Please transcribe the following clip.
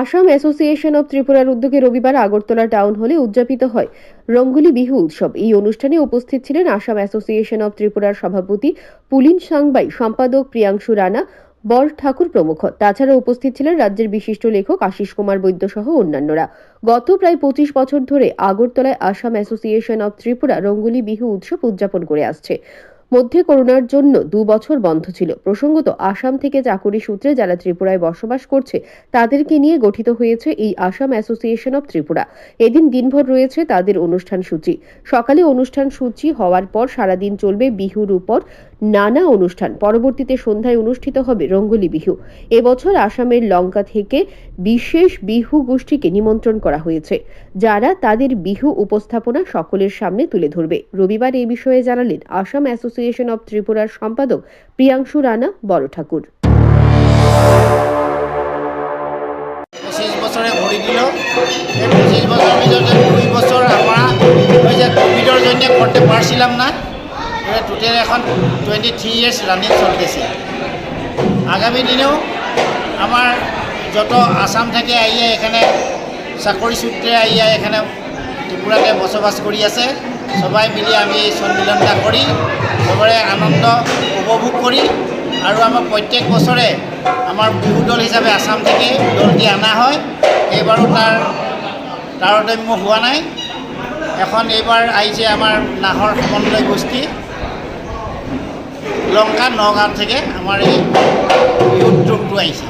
Assam association of ত্রিপুরার উদ্যোগে রবিবার আগরতলা টাউন হলে উদযাপিত হয় রঙ্গোলি বিহু উৎসব। এই অনুষ্ঠানে উপস্থিত ছিলেন আসাম অ্যাসোসিয়েশন অব ত্রিপুরার সভাপতি পুলিন সাংবাই, সম্পাদক প্রিয়াংশু রানা, বর ঠাকুর প্রমুখ। তাছাড়া উপস্থিত ছিলেন রাজ্যের বিশিষ্ট লেখক আশিস কুমার বৈদ্য সহ অন্যান্যরা। গত প্রায় পঁচিশ বছর ধরে আগরতলায় আসাম অ্যাসোসিয়েশন অব ত্রিপুরা রঙ্গোলি বিহু উৎসব উদযাপন করে আসছে। মধ্যে করোনার জন্য দু বছর বন্ধ ছিল। প্রসঙ্গত, আসাম থেকে চাকুরি সূত্রে যারা ত্রিপুরায় বসবাস করছে, তাদেরকে নিয়ে গঠিত হয়েছে এই আসাম অ্যাসোসিয়েশন অব ত্রিপুরা। এদিন দিনভর রয়েছে তাদের অনুষ্ঠান সূচি। সকালে অনুষ্ঠান সূচি হওয়ার পর সারাদিন চলবে বিহুর উপর নানা অনুষ্ঠান। পরবর্তীতে সন্ধ্যায় অনুষ্ঠিত হবে রঙ্গোলি বিহু। এবছর আসামের লঙ্কা থেকে বিশেষ বিহু গোষ্ঠীকে নিমন্ত্রণ করা হয়েছে, যারা তাদের বিহু উপস্থাপনা সকলের সামনে তুলে ধরবে। রবিবার এই বিষয়ে জানালেন আসাম অ্যাসোসিয়েশন অব ত্রিপুরার সম্পাদক প্রিয়াংশু রানা বড় ঠাকুর পঁচিছ বছৰে দুই জন্য না। টোটাল এখন টুয়েন্টি থ্রি ইয়ার্স রানিং চলতেছে। আগামী দিনেও আমার যত আসাম থেকে আইয়া এখানে চাকরি সূত্রে আইয়া এখানে ত্রিপুরাতে বসবাস করি আছে। সবাই মিলি আমি এই সম্মিলনটা করি সবৰে আনন্দ উপভোগ করি আৰু আমাৰ প্ৰত্যেক বছৰে আমাৰ বিহু দল হিচাপে আসাম থেকে দলটি অনা হয়। এইবাৰো তাৰ তাৰতম্য হোৱা নাই। এখন এইবাৰ আহিছে আমাৰ নাহৰ সমন্বয় গোষ্ঠী। লংকা নগাঁও থেকে আমার এই ইউথ ট্রুপটু আইছে